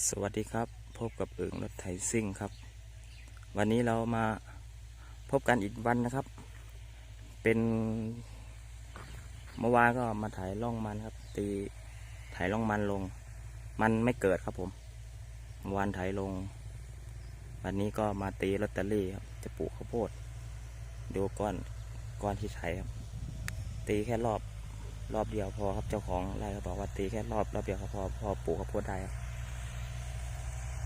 สวัสดีครับ พบกับเอิงรถไถซิ่งครับ วันนี้เรามาพบกันอีกวันนะครับ เป็นเมื่อวานก็มาถ่ายล่องมันครับ ตีถ่ายล่องมันลง มันไม่เกิดครับผมเมื่อวานถ่ายลง วันนี้ก็มาตีลอตเตอรี่ครับ จะปลูกข้าวโพด ดูก้อนก้อนที่ไถครับ ตีแค่รอบรอบเดียวพอครับเจ้าของไร่เขาบอกว่าตีแค่รอบรอบเดียวพอพอปลูกข้าวโพดได้ครับ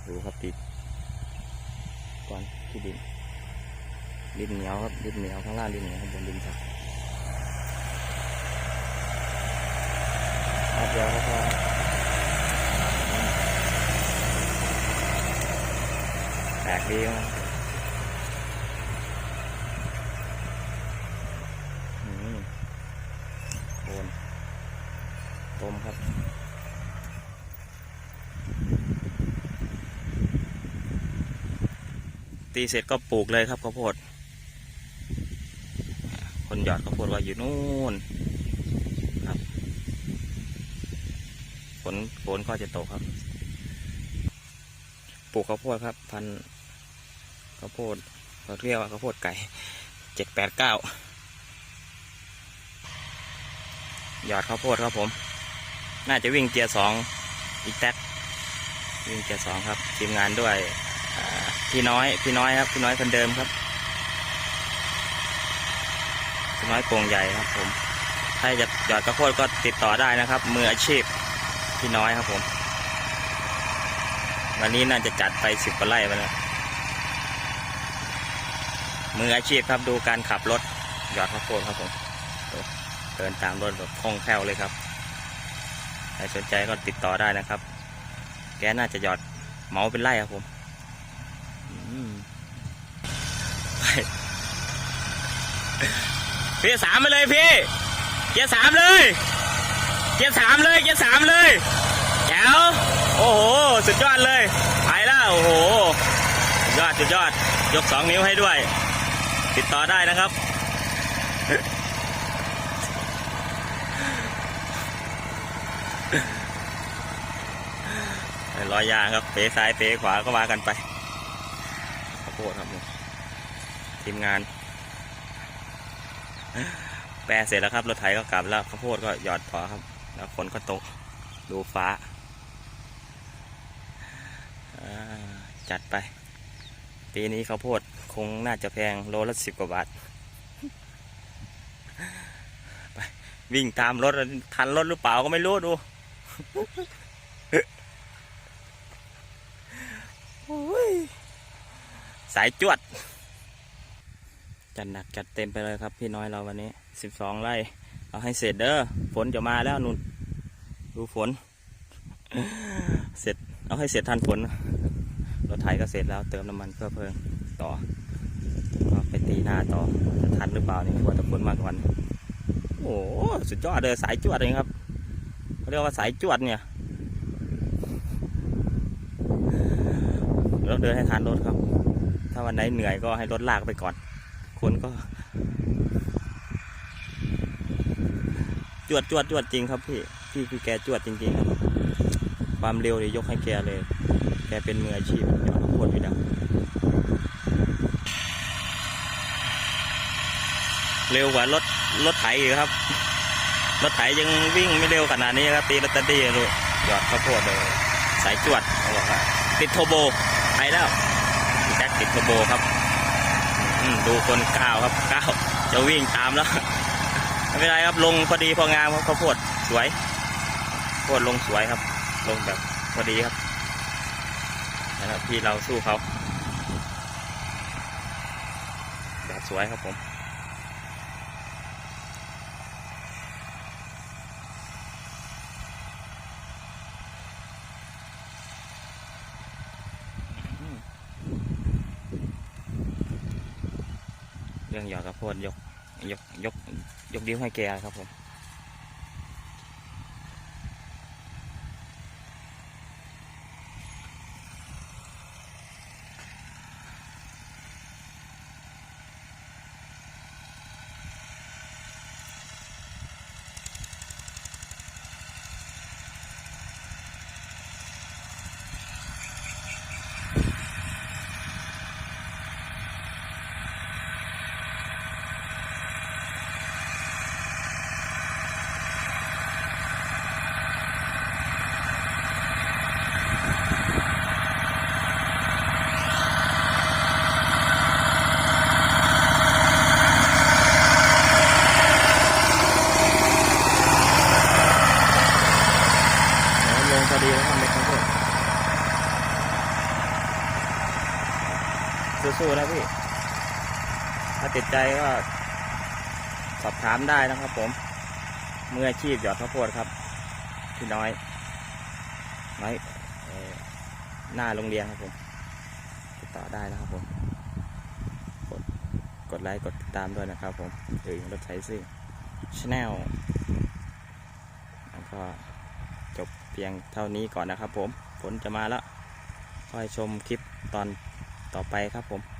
ดูครับติดก่อนที่ดินดินเหนียวครับดินเหนียวข้างล่างดินเหนียวข้างบนดินสักครับเดียวครับแตกดีครับอืมโคนต้มครับ ตีเสร็จก็ปลูกเลยครับข้าวโพด คนหยอดข้าวโพดว่าอยู่นู่นครับฝนฝนก็จะตกครับ ปลูกข้าวโพดครับ พันข้าวโพดเราเรียกว่าข้าวโพดไก่เจ็ดแปดเก้าหยอดข้าวโพดครับผม น่าจะวิ่งเกียร์สองอีกแท็กวิ่งเกียร์สองครับทีมงานด้วย พี่น้อยพี่น้อยครับพี่น้อยคนเดิมครับพี่น้อยโกงใหญ่ครับ ผมถ้าจะหยอดกระโพดก็ติดต่อได้นะครับ มืออาชีพพี่น้อยครับผม วันนี้น่าจะจัดไปสิบกว่าไร่ไปแล้วมืออาชีพครับดูการขับรถหยอดข้าวโพดครับผมเดินตามรถแบบคล่องแคล่วเลยครับใครสนใจก็ติดต่อได้นะครับ แกน่าจะหยอดเหมาเป็นไร่ครับผม พี่สามไปเลยพี่ เกียร์สามเลย เกียร์สามเลย เกียร์สามเลยแจ๋วโอ้โห สุดยอดเลย ไปแล้ว โอ้โห ยอดสุดยอด ยกสองนิ้วให้ด้วย ติดต่อได้นะครับ รอยยางครับเป๋ซ้ายเป๋ขวาก็มากันไป โพดครับทีมงานแปลเสร็จแล้วครับรถไถก็กลับแล้วข้าวโพดก็หยอดพอครับ แล้วฝนก็ตกดูฟ้าอ่าจัดไป ปีนี้ข้าวโพดคงน่าจะแพงโลละสิบกว่าบาทไปวิ่งตามรถทันรถหรือเปล่าก็ไม่รู้ดู โอ้ย สายจวด จัดหนักจัดเต็มไปเลยครับพี่น้อยเราวันนี้สิบสองไร่เอาให้เสร็จเด้อฝนจะมาแล้วนุ่นดูฝน เสร็จเอาให้เสร็จทันฝนรถไถก็เสร็จแล้วเติมน้ำมันเพื่อเพลิงต่อไปตีนาต่อจะทันหรือเปล่านี่กลัวต่ฝนมาก่อนโอ้สุดยอดเลยสายจวดเลยครับเขาเรียกว่าสายจวดเนี่ยเราเดินให้ทันรถครับ ถ้าวันไหนเหนื่อยก็ให้รถลากไปก่อน คนก็ จวดจวดจวดจริงครับพี่ พี่คือแกจวดจริง ๆ ครับ ความเร็วเนี่ยยกให้แกเลย แกเป็นมืออาชีพยอดข้าวโพดอยู่แล้วเร็วกว่ารถรถไถอีกครับ รถไถยังวิ่งไม่เร็วขนาดนี้ครับตีรถตัดดี้เลยยอดข้าวโพดเลยสายจวดบอกว่าติดโทโบไปแล้ว ติดโทโบครับดูคนก้าวครับก้าวจะวิ่งตามแล้วไม่เป็นไรครับลงพอดีพองามครับข้าวโพดสวยข้าวโพดลงสวยครับ ลงแบบพอดีครับนะครับพี่เราสู้เขาแบบสวยครับผม รื่องหยอดข้าวโพดยกยกยกยกดิ้วให้แกครับผม สู้ๆนะพี่ ถ้าติดใจก็สอบถามได้นะครับผม เมืออาชีพหยอดข้าวโพดครับ พี่น้อย น้อยหน้าโรงเรียนครับผมติดต่อได้นะครับผม กดกดไลค์กดติดตามด้วยนะครับผมถึงรถไถซิ่งชแนลแล้วก็จบเพียงเท่านี้ก่อนนะครับผมผลจะมาแล้วคอยชมคลิปตอน ต่อไปครับผม